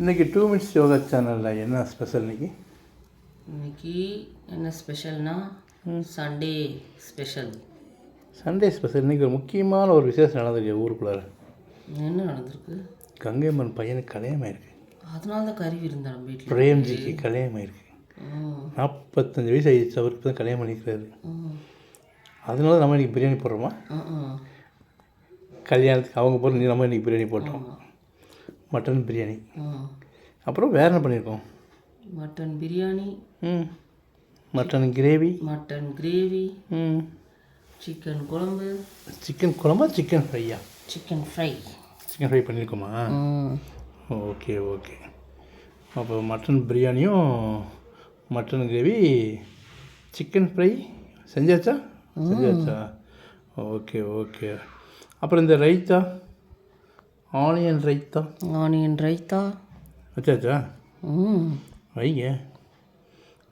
இன்றைக்கி two minutes yoga சேனலில் என்ன ஸ்பெஷல் இன்னைக்கு? இன்னைக்கு என்ன ஸ்பெஷல்னா சண்டே ஸ்பெஷல் சண்டே ஸ்பெஷல் இன்றைக்கி ஒரு முக்கியமான ஒரு விசேஷம் நடந்திருக்கு ஊருக்குள்ளார. என்ன நடந்திருக்கு? கங்கைம்மன் பையனுக்கு கல்யாணம் ஆயிருக்கு. அதனால தான் கறி விருந்தா நம்ம வீட்டில் பிரேம்ஜிக்கு கல்யாணம் ஆயிருக்கு. நாற்பத்தஞ்சு வயசு ஆயிடுச்சு அவருக்கு தான் கல்யாணம் பண்ணிக்கிறாரு அதனால நம்ம இன்றைக்கி பிரியாணி போடுறோமா? கல்யாணத்துக்கு அவங்க போகிற நம்ம இன்றைக்கி பிரியாணி போட்டோம். மட்டன் பிரியாணி. அப்புறம் வேறு என்ன பண்ணியிருக்கோம் மட்டன் பிரியாணி. ம். Mutton gravy. Mutton gravy. ம். சிக்கன் குழம்பு. சிக்கன் குழம்பா chicken ஃப்ரையா? Chicken fry. Chicken fry பண்ணியிருக்கோமா ஓகே ஓகே. அப்போ மட்டன் பிரியாணியும் மட்டன் கிரேவி சிக்கன் ஃப்ரை செஞ்சாச்சா? செஞ்சாச்சா? Okay okay. அப்புறம் இந்த ரைத்தா? ஆனியன் ரைத்தா. ஆனியன் ரைத்தா. வச்சாச்சா? ம். வைங்க.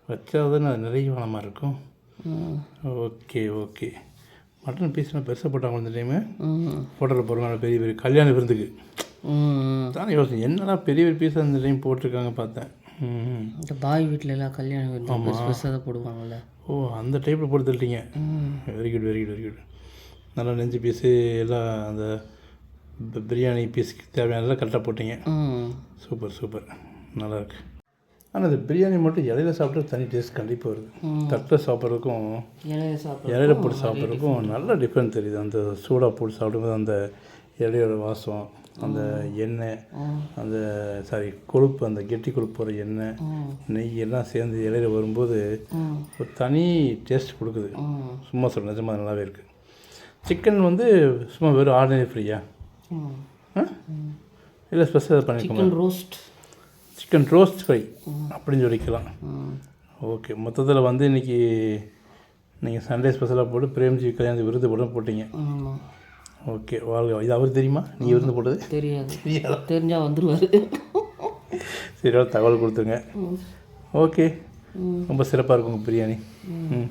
வச்சாதானே அது நிறைய வளமாக இருக்கும். Okay okay. மட்டன் பீஸ்லாம் பெருசாக போட்டாங்க இந்த டைமு ஹோட்டலில் போடுறாங்க பெரிய பெரிய கல்யாண விருந்துக்கு. ம். தானே யோசனை. என்னடா பெரிய பெரிய பீஸாக இந்த டைம் போட்டிருக்காங்க பார்த்தேன். இந்த பாய் வீட்டில் எல்லாம் கல்யாணம் விருந்து பெருசு பெருசாக தான் போடுவாங்கல்ல. ஓ அந்த டைப்பில் போட்டு தள்ளிட்டீங்க. ம். Very good very good very good நல்லா நெஞ்சு பீஸு எல்லாம் அந்த பி- பிரியாணி பீஸுக்கு தேவையானதெல்லாம் கரெக்டாக போட்டீங்க. Super super. நல்லா இருக்கு ஆனால் இந்த பிரியாணி மட்டும் இலையில சாப்பிட்டா தனி டேஸ்ட் கண்டிப்பாக வருது. தட்டில் சாப்பிட்றதுக்கும் இலைய சாப்பிட இலையில போட்டு சாப்பிட்றதுக்கும் நல்ல டிஃப்ரெண்ட் தெரியுது. அந்த சூடாக போட்டு சாப்பிடும்போது அந்த இலையோட வாசம் அந்த எண்ணெய் அந்த சாரி கொழுப்பு அந்த கெட்டி கொழுப்பு போகிற எண்ணெய் நெய் எல்லாம் சேர்ந்து இலையில வரும்போது ஒரு தனி டேஸ்ட் கொடுக்குது. சும்மா சொல்ல நிஜமாக நல்லாவே இருக்குது சிக்கன் வந்து சும்மா வெறும் ஆர்டினரி ஃப்ரீயா ம் இல்லை special chicken roast chicken roast fry அப்படின்னு சொல்லிக்கலாம் ஓகே மொத்தத்தில் வந்து இன்றைக்கி நீங்கள் சண்டே ஸ்பெஷலாக போட்டு பிரேம்ஜி கல்யாணத்துக்கு விருது போட்டு போட்டீங்க ஓகே வாழ்க இது அவர் தெரியுமா நீங்கள் விருந்து போட்டது தெரியாது தெரியாதா தெரிஞ்சால் வந்துருவாரு சரி தகவல் கொடுத்துருங்க ஓகே ரொம்ப சிறப்பாக இருக்கும் பிரியாணி. ம்